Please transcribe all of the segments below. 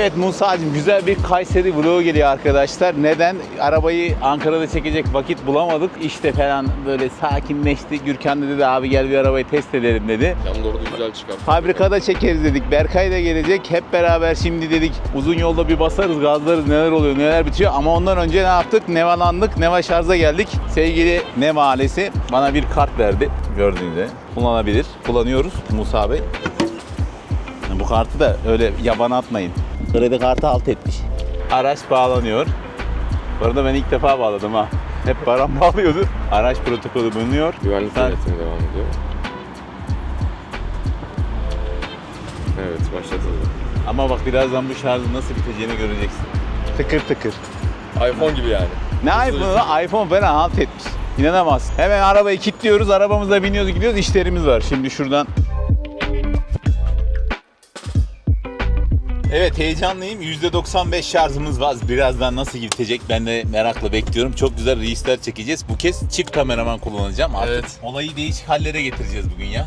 Evet Musa'cığım güzel bir Kayseri vlogu geliyor arkadaşlar. Neden? Arabayı Ankara'da çekecek vakit bulamadık. İşte falan böyle sakinleşti. Gürkan dedi abi gel bir arabayı test edelim dedi. Yan doğru güzel çıkar. Fabrikada çekeriz dedik. Berkay da gelecek. Hep beraber şimdi dedik uzun yolda bir basarız, gazlarız neler oluyor, neler bitiyor. Ama ondan önce ne yaptık? Nevalandık. Neva şarja geldik. Sevgili Neva ailesi bana bir kart verdi. Gördüğünüz gibi. Kullanabilir. Kullanıyoruz Musa Bey. Bu kartı da öyle yabana atmayın. Kredi kartı alt etmiş. Araç bağlanıyor. Bu arada ben ilk defa bağladım ha. Hep param bağlıyordu. Araç protokolü bulunuyor. Güvenlik Sen- devam ediyor. Evet başlatıldı. Ama bak birazdan bu şarjın nasıl biteceğini göreceksin. Tıkır tıkır. iPhone gibi yani. Ne iPhone'u lan? iPhone falan halt etmiş. İnanamaz. Hemen arabayı kilitliyoruz, arabamıza biniyoruz, gidiyoruz. İşlerimiz var. Şimdi şuradan. Evet heyecanlıyım. %95 şarjımız var. Birazdan nasıl gidecek ben de merakla bekliyorum. Çok güzel reisler çekeceğiz. Bu kez çift kameraman kullanacağım. Artık Evet. olayı değişik hallere getireceğiz bugün ya.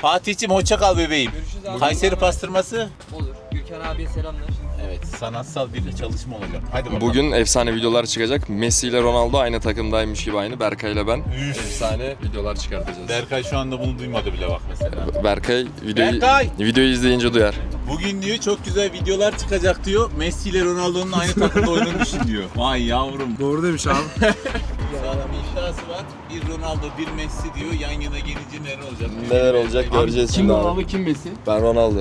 Fatih'cim hoşça kal bebeğim. Görüşürüz abi. Kayseri pastırması. Olur. Gürkan abiye selamlar. Evet sanatsal bir çalışma olacak. Hadi bakalım. Bugün efsane videolar çıkacak. Messi ile Ronaldo aynı takımdaymış gibi aynı. Berkay ile ben. Efsane videolar çıkartacağız. Berkay şu anda bunu duymadı bile bak mesela. Berkay videoyu, Berkay! videoyu izleyince duyar. Bugün diyor çok güzel videolar çıkacak diyor. Messi ile Ronaldo'nun aynı takımda oynadığını düşün diyor. Vay yavrum. Doğru demiş abi. Sağlam iddiası var. Bir Ronaldo bir Messi diyor. Yan yana gelince neler olacak? Neler olacak göreceğiz Kim şimdi Ronaldo abi. kim Messi? Ben Ronaldo.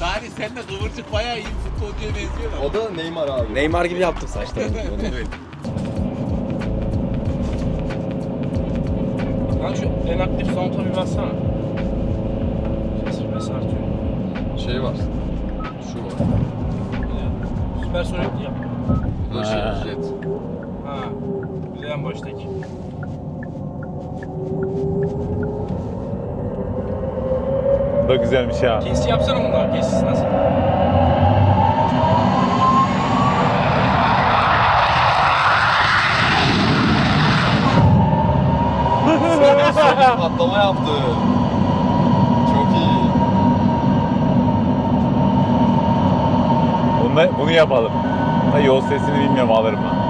Salih sen de kıvırcık bayağı iyi futbolcuya benziyor lan. O da Neymar abi. Neymar gibi yaptım saçlarını. evet. Lan şu en aktif sound'a bir bassana. Ses biraz artıyor. Şey var. Şu var. Süper sonik yap. Bu da Ha. şey jet. Ha. Bir de en baştaki. Da güzelmiş ha. Kes yapsana bunlar. Kes nasıl? Patlama yaptı. Çok iyi. Bunu, bunu yapalım. Buna yol sesini bilmiyorum alırım ben.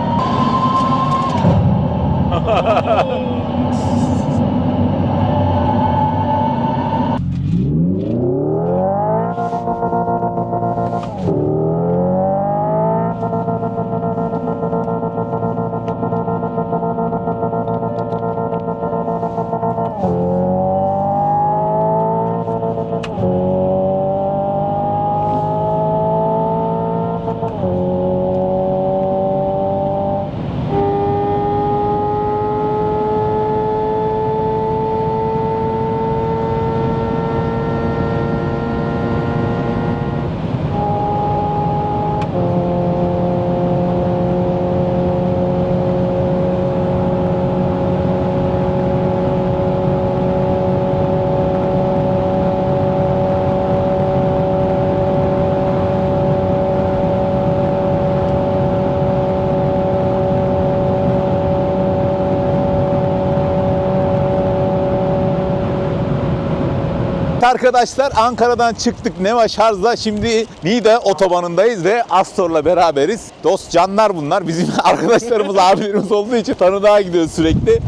Arkadaşlar Ankara'dan çıktık Neva Şarj'la şimdi Niğde otobanındayız ve Astor'la beraberiz. Dost canlar bunlar. Bizim arkadaşlarımız, abilerimiz olduğu için tanıdığa gidiyoruz sürekli.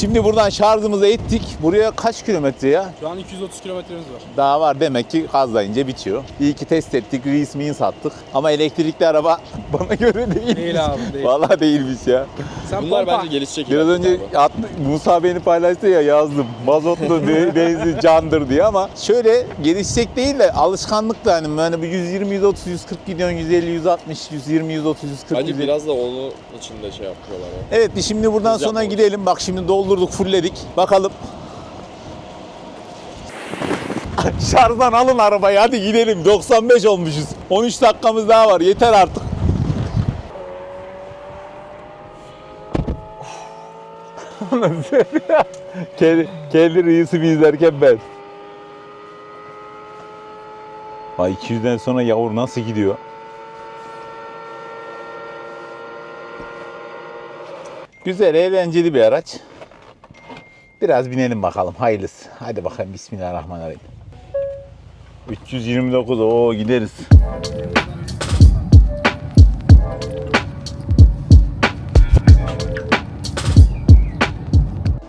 Şimdi buradan şarjımızı ettik. Buraya kaç kilometre ya? Şu an 230 kilometremiz var. Daha var demek ki gazlayınca bitiyor. İyi ki test ettik, resmiyi sattık. Ama elektrikli araba bana göre değil. Değil abi, değil. Vallahi değilmiş ya. Sen Bunlar pompa. bence gelişecek. Biraz önce attı, Musa beni paylaştı ya yazdım. Mazotlu be- benzin candır diye ama şöyle gelişecek değil de alışkanlıkla hani yani bu 120 130 140 gidiyorsun 150 160 120 130 140 Bence 150. biraz da onun içinde şey yapıyorlar ya. Evet şimdi buradan Hız sonra yapmamış. gidelim. Bak şimdi doldurduk, fullledik. Bakalım. Şarjdan alın arabayı hadi gidelim. 95 olmuşuz. 13 dakikamız daha var. Yeter artık. kendi, kendi reisimi izlerken ben. Ay 200'den sonra yavur nasıl gidiyor? Güzel, eğlenceli bir araç. Biraz binelim bakalım. Hayırlısı. Hadi bakalım. Bismillahirrahmanirrahim. 329 o gideriz.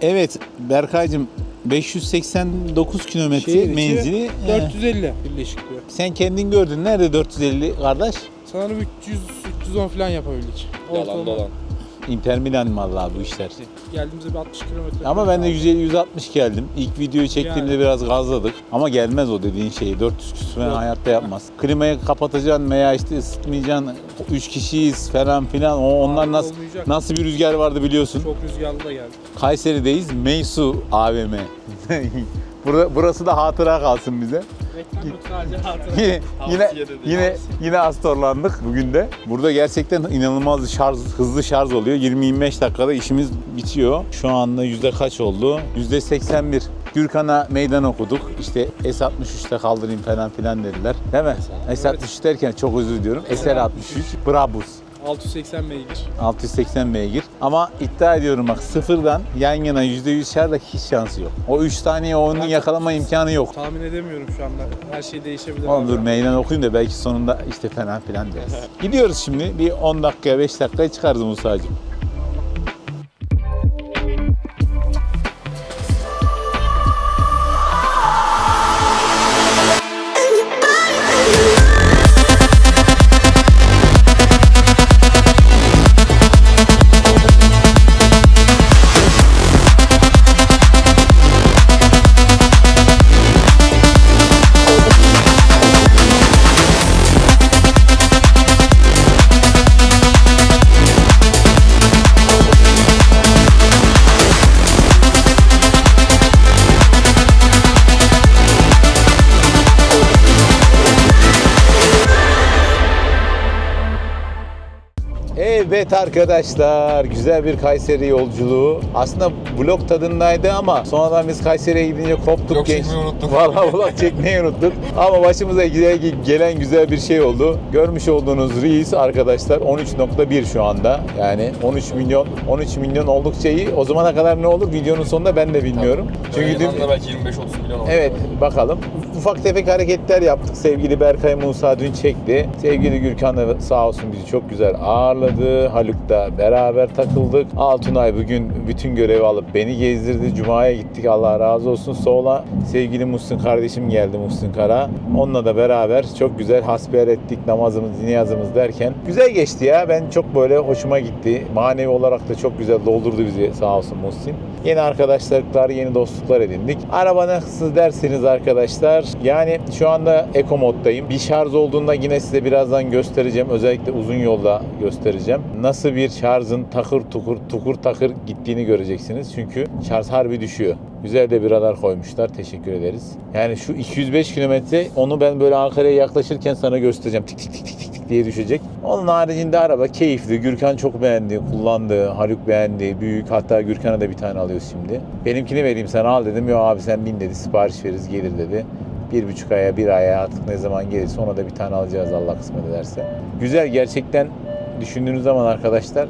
Evet Berkaycığım 589 kilometre Şehir içi menzili. Ee, 450 birleşik diyor. sen kendin gördün. Nerede 450 kardeş? Sanırım 300 310 falan yapabildik. Yalan Ortalama. dolan. Inter Milan vallahi bu işler. Geldiğimizde bir 60 kilometre. Ama ben de 150-160 geldim. İlk videoyu çektiğimde Yani. biraz gazladık. Ama gelmez o dediğin şeyi. 400 küsur falan Yok. hayatta yapmaz. Klimayı kapatacaksın veya işte ısıtmayacaksın. 3 kişiyiz falan filan. O, onlar Abi nasıl olmayacak. nasıl bir rüzgar vardı biliyorsun. Çok rüzgarlı da geldi. Kayseri'deyiz. Meysu AVM. Burası da hatıra kalsın bize. Reklam yok sadece hatıra. yine yine yine yine astorlandık bugün de. Burada gerçekten inanılmaz şarj hızlı şarj oluyor. 20-25 dakikada işimiz bitiyor. Şu anda yüzde kaç oldu? Yüzde 81. Gürkan'a meydan okuduk. İşte S63'te kaldırayım falan filan dediler. Değil mi? S63 derken çok özür diliyorum. SR63 Brabus. 680 beygir. 680 beygir. Ama iddia ediyorum bak sıfırdan yan yana %100 şarjda hiç şansı yok. O 3 saniye onun yakalama imkanı yok. Tahmin edemiyorum şu anda. Her şey değişebilir. Oğlum dur meydan okuyayım da belki sonunda işte falan filan deriz. Gidiyoruz şimdi. Bir 10 dakikaya 5 dakikaya çıkarız Musa'cığım. Evet arkadaşlar güzel bir Kayseri yolculuğu. Aslında vlog tadındaydı ama sonradan biz Kayseri'ye gidince koptuk Vlog genç. çekmeyi unuttuk. Vallahi vlog çekmeyi unuttuk. Ama başımıza gelen güzel bir şey oldu. Görmüş olduğunuz Reis arkadaşlar 13.1 şu anda. Yani 13 milyon 13 milyon oldukça iyi. O zamana kadar ne olur videonun sonunda ben de bilmiyorum. Çünkü dün, belki 25-30 milyon oldu. Evet bakalım. Ufak tefek hareketler yaptık. Sevgili Berkay Musa dün çekti. Sevgili Gürkan da sağ olsun bizi çok güzel ağırladı. Haluk da beraber takıldık. Altunay bugün bütün görevi alıp beni gezdirdi. Cuma'ya gittik Allah razı olsun. Sola sevgili Muhsin kardeşim geldi Muhsin Kara. Onunla da beraber çok güzel hasbihal ettik namazımız, niyazımız derken. Güzel geçti ya. Ben çok böyle hoşuma gitti. Manevi olarak da çok güzel doldurdu bizi sağ olsun Muhsin. Yeni arkadaşlıklar, yeni dostluklar edindik. Araba nasıl derseniz arkadaşlar. Yani şu anda Eco moddayım. Bir şarj olduğunda yine size birazdan göstereceğim. Özellikle uzun yolda göstereceğim. Nasıl bir şarjın takır tukur tukur takır gittiğini göreceksiniz. Çünkü şarj harbi düşüyor. Güzel de bir radar koymuşlar. Teşekkür ederiz. Yani şu 205 kilometre onu ben böyle Ankara'ya yaklaşırken sana göstereceğim. Tik tik tik tik tik diye düşecek. Onun haricinde araba keyifli. Gürkan çok beğendi, kullandı. Haluk beğendi. Büyük. Hatta Gürkan'a da bir tane alıyoruz şimdi. Benimkini vereyim sana al dedim. Yok abi sen bin dedi. Sipariş veririz gelir dedi. Bir buçuk aya, bir aya artık ne zaman gelirse ona da bir tane alacağız Allah kısmet ederse. Güzel gerçekten düşündüğünüz zaman arkadaşlar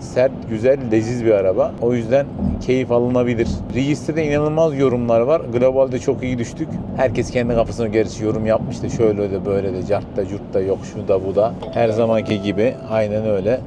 sert, güzel, leziz bir araba. O yüzden keyif alınabilir. Register'de inanılmaz yorumlar var. Globalde çok iyi düştük. Herkes kendi kafasına gerçi yorum yapmış da şöyle de böyle de cart da curt da yok şu da bu da. Her zamanki gibi aynen öyle.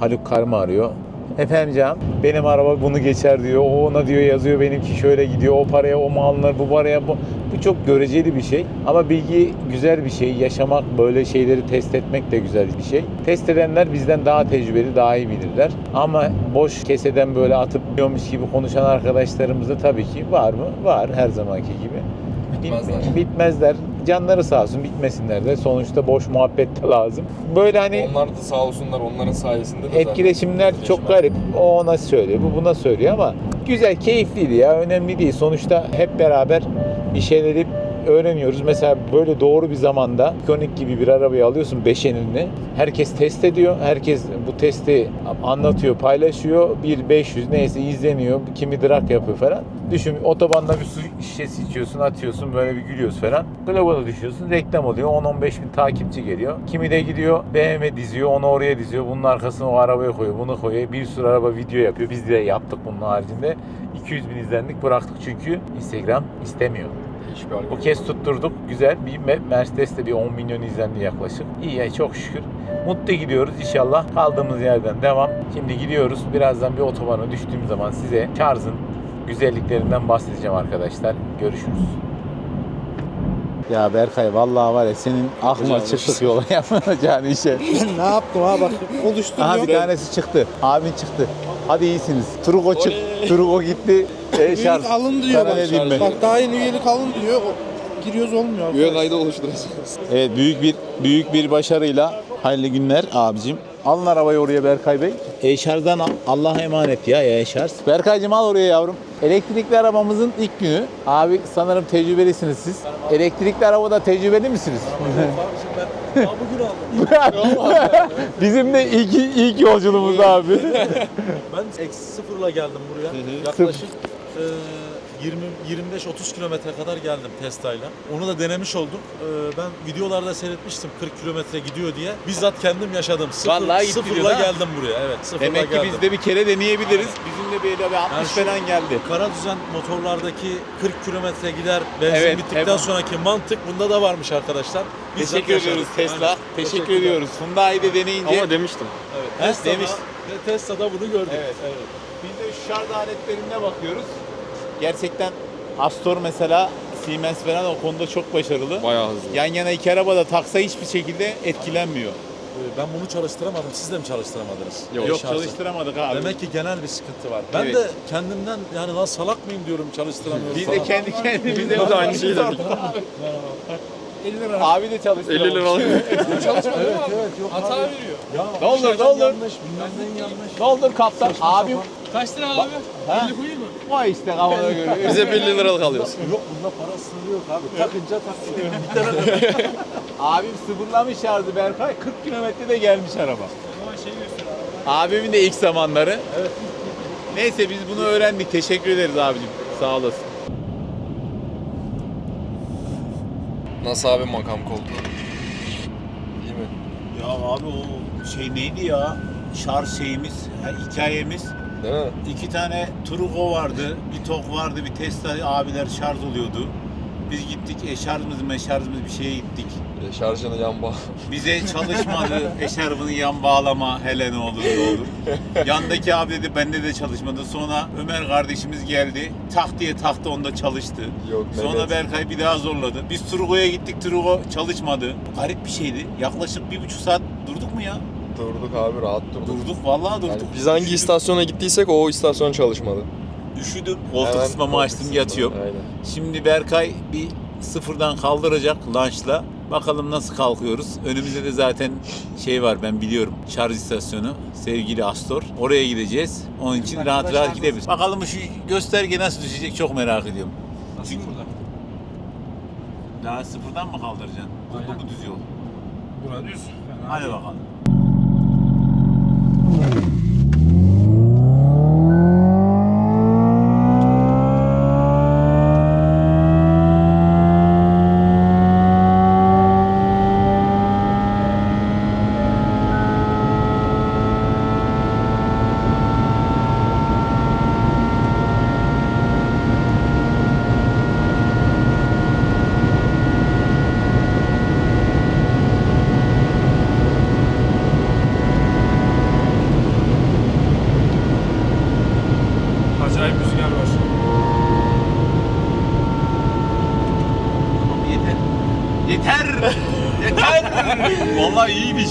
Haluk Karma arıyor. Efendim canım benim araba bunu geçer diyor. O ona diyor yazıyor benimki şöyle gidiyor. O paraya o mu alınır bu paraya bu. Bu çok göreceli bir şey. Ama bilgi güzel bir şey. Yaşamak böyle şeyleri test etmek de güzel bir şey. Test edenler bizden daha tecrübeli daha iyi bilirler. Ama boş keseden böyle atıp diyormuş gibi konuşan arkadaşlarımız da tabii ki var mı? Var her zamanki gibi. Bitmezler. Bitmezler. Canları sağ olsun bitmesinler de. Sonuçta boş muhabbet de lazım. Böyle hani Onlar da sağ olsunlar onların sayesinde de zaten etkileşimler çok etkileşim garip. O ona söylüyor, bu buna söylüyor ama güzel, keyifliydi ya. Önemli değil. Sonuçta hep beraber bir şeyleri öğreniyoruz. Mesela böyle doğru bir zamanda ikonik gibi bir arabayı alıyorsun beşenini. Herkes test ediyor. Herkes bu testi anlatıyor, paylaşıyor. Bir 500 neyse izleniyor. Kimi drag yapıyor falan. Düşün otobanda bir su şişesi içiyorsun, atıyorsun böyle bir gülüyoruz falan. Global'a düşüyorsun, reklam oluyor. 10-15 bin takipçi geliyor. Kimi de gidiyor BMW diziyor, onu oraya diziyor. Bunun arkasına o arabaya koyuyor, bunu koyuyor. Bir sürü araba video yapıyor. Biz de yaptık bunun haricinde. 200 bin izlendik bıraktık çünkü Instagram istemiyor. Bu kez tutturduk. Güzel. Bir Me- Mercedes de bir 10 milyon izlendi yaklaşık. İyi ya çok şükür. Mutlu gidiyoruz inşallah. Kaldığımız yerden devam. Şimdi gidiyoruz. Birazdan bir otobana düştüğüm zaman size şarjın güzelliklerinden bahsedeceğim arkadaşlar. Görüşürüz. Ya Berkay vallahi var ya senin aklına çıktık yola yapacağın işe. ne yaptım ha bak oluşturuyor. Aha bir tanesi çıktı. Abin çıktı. Hadi iyisiniz. Trugo çık. Trugo gitti. E, şarj. Üyelik alın diyor Sana bak. ne diyeyim ben? Bak daha yeni üyelik alın diyor. Giriyoruz olmuyor. Üye kaydı oluşturacağız. Evet büyük bir büyük bir başarıyla hayırlı günler abicim. Alın arabayı oraya Berkay Bey. E-şarjdan al- Allah'a emanet ya e-şarj. Berkaycığım al oraya yavrum. Elektrikli arabamızın ilk günü. Abi sanırım tecrübelisiniz siz. Elektrikli arabada tecrübeli misiniz? Bizim de ilk, ilk yolculuğumuz abi. Ben eksi sıfırla geldim buraya. Yaklaşık e, 20 25-30 kilometre kadar geldim Tesla'yla. Onu da denemiş olduk. E, ben videolarda seyretmiştim 40 kilometre gidiyor diye. Bizzat kendim yaşadım. Sıfır, Vallahi gitti sıfırla diyor, ha? geldim buraya. Evet, sıfırla Demek ki geldim. biz de bir kere deneyebiliriz. Bizim de böyle bir 60 Yani şu- falan geldi. Kara düzen motorlardaki 40 kilometre gider benzin Evet, bittikten evet. sonraki mantık bunda da varmış arkadaşlar. Bizzat Teşekkür yaşadık. ediyoruz Tesla. Aynen. Teşekkür Teşekkürler. ediyoruz. Hyundai'de deneyince Ama demiştim. Evet, Tesla'da, demiş. ve Tesla'da bunu gördük. Evet. Biz de şu şarj aletlerine bakıyoruz. Gerçekten Astor mesela Siemens falan o konuda çok başarılı. Bayağı hızlı. Yan yana iki araba da taksa hiçbir şekilde etkilenmiyor. Ee, Ben bunu çalıştıramadım. Siz de mi çalıştıramadınız? Yok, Yok Şarjı. çalıştıramadık abi. Demek ki genel bir sıkıntı var. Ben Evet. de kendimden yani lan salak mıyım diyorum çalıştıramıyorum Biz falan. de kendi kendimize Biz de aynı şeyi dedik. Abi de çalıştıramadık. 50 lira alıyor. Hata veriyor. Ya Ne olur ne olur. yanlış, bilmem yanlış. Ne olur kaptan? Abim Kaç lira abi? ha? koyayım mı? Vay işte kafana göre. Bize 50 liralık alıyorsun. Yok bunda para sınırı yok abi. Takınca takıyor. Bir tane Abim sıfırlamış şarjı Berkay. 40 kilometrede gelmiş araba. Abimin de ilk zamanları. Neyse biz bunu öğrendik. Teşekkür ederiz abicim. Sağ olasın. Nasıl abi makam koltuğu? İyi mi? Ya abi o şey neydi ya? Şarj şeyimiz, ha, hikayemiz. Değil mi? İki tane Trugo vardı, bir Tok vardı, bir Tesla abiler şarj oluyordu. Biz gittik eşarjımız meşarjımız bir şeye gittik. E, şarjını yan bağ. Bize çalışmadı eşarbını yan bağlama hele ne olur ne olur. Yandaki abi dedi bende de çalışmadı. Sonra Ömer kardeşimiz geldi. Tak diye taktı onda çalıştı. Yok, Sonra Mehmet. Berkay bir daha zorladı. Biz Trugo'ya gittik Trugo çalışmadı. Garip bir şeydi. Yaklaşık bir buçuk saat durduk mu ya? Durduk abi rahat durduk. Durduk vallahi durduk. Yani biz hangi Üşüdüm. istasyona gittiysek o istasyon çalışmadı. Üşüdüm. Koltuk Hemen ısıtmamı koltuk açtım yatıyorum. Aynen. Şimdi Berkay bir sıfırdan kaldıracak lunchla. Bakalım nasıl kalkıyoruz. Önümüzde de zaten şey var ben biliyorum. Şarj istasyonu. Sevgili Astor. Oraya gideceğiz. Onun için rahat rahat gidebiliriz. Bakalım şu gösterge nasıl düşecek çok merak ediyorum. Nasıl burada? Daha sıfırdan mı kaldıracaksın? Bu mu düz yol? Bura düz. Hadi bakalım. Oh.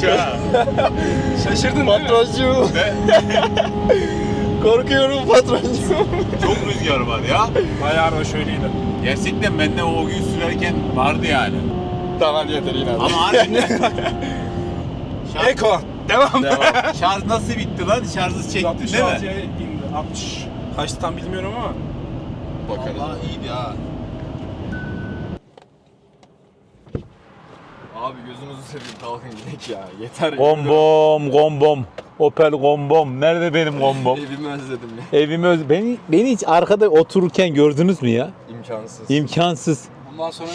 Ha. Şaşırdın Patroncuğum. Korkuyorum patroncuğum. Çok rüzgar var ya. Bayağı da şöyleydi. Gerçekten bende o gün sürerken vardı yani. tamam yeter yine. Ama harbiden. Şarj, Eko. Devam. Devam. şarj nasıl bitti lan? Şarjı çekti değil mi? 66'ya indi. 60. Kaçtı tam bilmiyorum ama. Bakarız. Vallahi iyiydi ha. Abi gözünüzü seveyim kalkın gidelim ya. Yeter. Gombom, gombom. Opel gombom. Nerede benim gombom? Evimi özledim ya. Evimi öz... Beni, beni hiç arkada otururken gördünüz mü ya? İmkansız. İmkansız.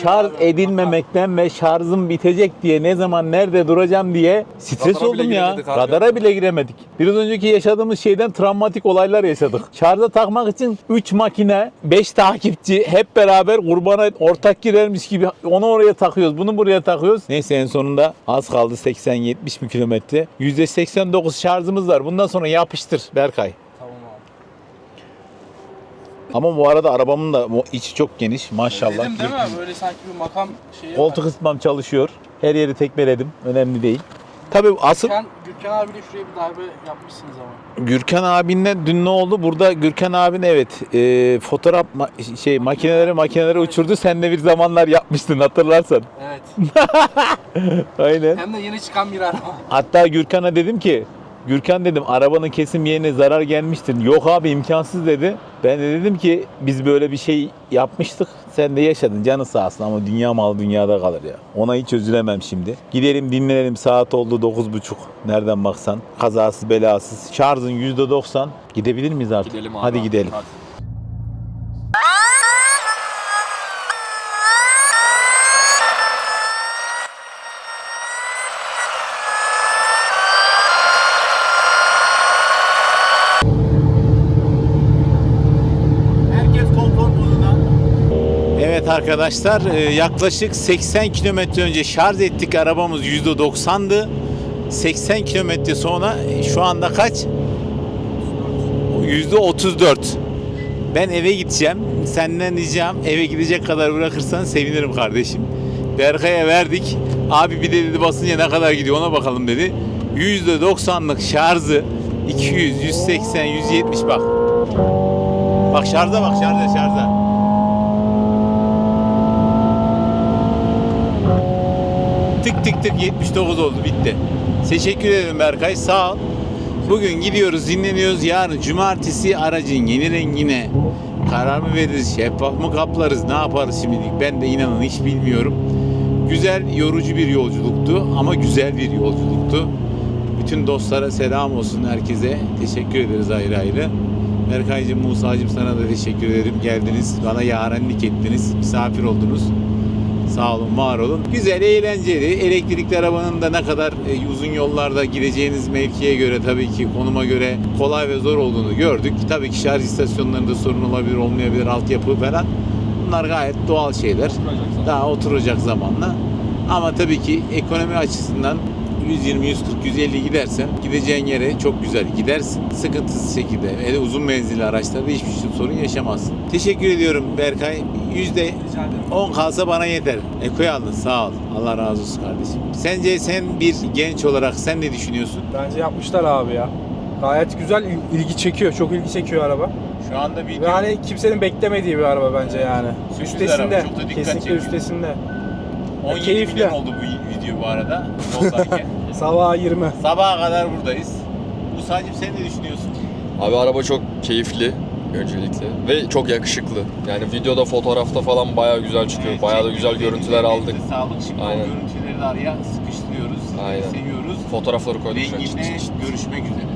Şarj edilmemekten ve şarjım bitecek diye ne zaman nerede duracağım diye stres Radara oldum ya. Radara bile giremedik. Biraz önceki yaşadığımız şeyden travmatik olaylar yaşadık. Şarja takmak için 3 makine, 5 takipçi hep beraber kurbana ortak girermiş gibi onu oraya takıyoruz, bunu buraya takıyoruz. Neyse en sonunda az kaldı 80-70 mi kilometre. %89 şarjımız var. Bundan sonra yapıştır Berkay. Ama bu arada arabamın da bu içi çok geniş maşallah. Dedim değil mi? Böyle sanki bir makam şeyi Koltuk var. ısıtmam çalışıyor. Her yeri tekmeledim. Önemli değil. Tabii asıl Gürkan, Gürkan abiyle şuraya bir darbe yapmışsınız ama. Gürkan abinle dün ne oldu? Burada Gürkan abin evet e, fotoğraf ma- şey makineleri makineleri uçurdu. Sen de bir zamanlar yapmıştın hatırlarsan. Evet. Aynen. Hem de yeni çıkan bir araba. Hatta Gürkan'a dedim ki Gürkan dedim arabanın kesim yerine zarar gelmiştir. Yok abi imkansız dedi. Ben de dedim ki biz böyle bir şey yapmıştık. Sen de yaşadın canı sağ olsun ama dünya mal dünyada kalır ya. Ona hiç üzülemem şimdi. Gidelim dinlenelim saat oldu 9.30. Nereden baksan. Kazasız belasız. Şarjın %90. Gidebilir miyiz artık? Gidelim abi. Hadi gidelim. Hadi. Herkes konfor moduna. Evet arkadaşlar e, yaklaşık 80 kilometre önce şarj ettik arabamız %90'dı. 80 kilometre sonra e, şu anda kaç? %34. Ben eve gideceğim. Senden ricam eve gidecek kadar bırakırsan sevinirim kardeşim. Berkay'a verdik. Abi bir de dedi basınca ne kadar gidiyor ona bakalım dedi. %90'lık şarjı 200, 180, 170 bak. Bak şarja bak şarja şarja. Tık tık tık 79 oldu bitti. Teşekkür ederim Berkay sağ ol. Bugün gidiyoruz dinleniyoruz. Yarın cumartesi aracın yeni rengine karar mı veririz, şeffaf mı kaplarız, ne yaparız şimdilik ben de inanın hiç bilmiyorum. Güzel, yorucu bir yolculuktu ama güzel bir yolculuktu. Bütün dostlara selam olsun herkese. Teşekkür ederiz ayrı ayrı. Berkaycığım, Musa'cığım sana da teşekkür ederim. Geldiniz, bana yarenlik ettiniz, misafir oldunuz. Sağ olun, var olun. Güzel, eğlenceli. Elektrikli arabanın da ne kadar e, uzun yollarda gideceğiniz mevkiye göre tabii ki konuma göre kolay ve zor olduğunu gördük. Tabii ki şarj istasyonlarında sorun olabilir, olmayabilir, altyapı falan. Bunlar gayet doğal şeyler. Daha oturacak zamanla. Ama tabii ki ekonomi açısından 120, 140, 150 gidersen gideceğin yere çok güzel gidersin. Sıkıntısız şekilde. Hele uzun menzilli araçlarda hiçbir şey, sorun yaşamazsın. Teşekkür ediyorum Berkay. Yüzde 10 kalsa bana yeter. Eko'yu aldın sağ ol. Allah razı olsun kardeşim. Sence sen bir genç olarak sen ne düşünüyorsun? Bence yapmışlar abi ya. Gayet güzel il- ilgi çekiyor. Çok ilgi çekiyor araba. Şu anda bir Ve hani kimsenin beklemediği bir araba bence yani. Sürpriz üstesinde. araba, çok da dikkat Kesinlikle çekiyor. üstesinde. 17 keyifli. milyon oldu bu video bu arada. Sabah 20. Sabaha kadar buradayız. Musa'cığım sen ne düşünüyorsun? Abi araba çok keyifli öncelikle ve çok yakışıklı. Yani videoda, fotoğrafta falan bayağı güzel çıkıyor. Evet, bayağı da güzel görüntüler aldık. Sağlık şimdi Aynen. o görüntüleri de araya sıkıştırıyoruz. Aynen. Seviyoruz. Fotoğrafları koyduk. an. Rengine görüşmek üzere.